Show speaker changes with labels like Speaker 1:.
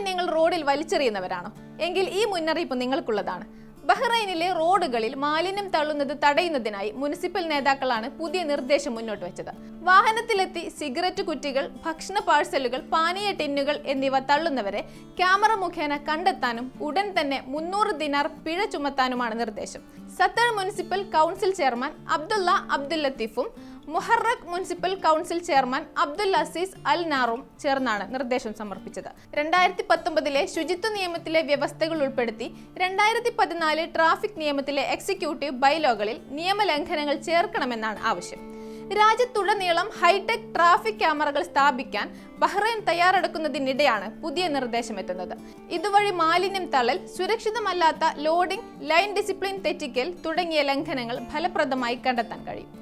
Speaker 1: മാലിന്യങ്ങൾ റോഡിൽ വലിച്ചെറിയുന്നവരാണോ. എങ്കിൽ ഈ മുന്നറിയിപ്പ് നിങ്ങൾക്കുള്ളതാണ്. ബഹ്റൈനിലെ റോഡുകളിൽ മാലിന്യം തള്ളുന്നത് തടയുന്നതിനായി മുനിസിപ്പൽ നേതാക്കളാണ് പുതിയ നിർദ്ദേശം മുന്നോട്ട് വെച്ചത്. വാഹനത്തിലെത്തി സിഗരറ്റ് കുറ്റികൾ ഭക്ഷണ പാഴ്സലുകൾ പാനീയ ടിന്നുകൾ എന്നിവ തള്ളുന്നവരെ ക്യാമറ മുഖേന കണ്ടെത്താനും ഉടൻ തന്നെ മുന്നൂറ് ദിനാർ പിഴ ചുമത്താനുമാണ് നിർദ്ദേശം. Southern municipal council chairman Abdulla Abdul ലത്തീഫും Muharraq municipal council chairman Abdul Aziz Al നാറും ചേർന്നാണ് നിർദ്ദേശം സമർപ്പിച്ചത്. രണ്ടായിരത്തി പത്തൊമ്പതിലെ ശുചിത്വ നിയമത്തിലെ വ്യവസ്ഥകൾ ഉൾപ്പെടുത്തി രണ്ടായിരത്തി പതിനാല് ട്രാഫിക് നിയമത്തിലെ എക്സിക്യൂട്ടീവ് ബൈലോകളിൽ നിയമലംഘനങ്ങൾ ചേർക്കണമെന്നാണ് ആവശ്യം. രാജ്യത്തുടനീളം ഹൈടെക് ട്രാഫിക് ക്യാമറകൾ സ്ഥാപിക്കാൻ ബഹ്റൈൻ തയ്യാറെടുക്കുന്നതിനിടെയാണ് പുതിയ നിർദ്ദേശം എത്തുന്നത് ഇതുവഴി മാലിന്യം തള്ളൽ സുരക്ഷിതമല്ലാത്ത ലോഡിംഗ് ലൈൻ ഡിസിപ്ലിൻ തെറ്റിക്കൽ തുടങ്ങിയ ലംഘനങ്ങൾ ഫലപ്രദമായി കണ്ടെത്താൻ കഴിയും.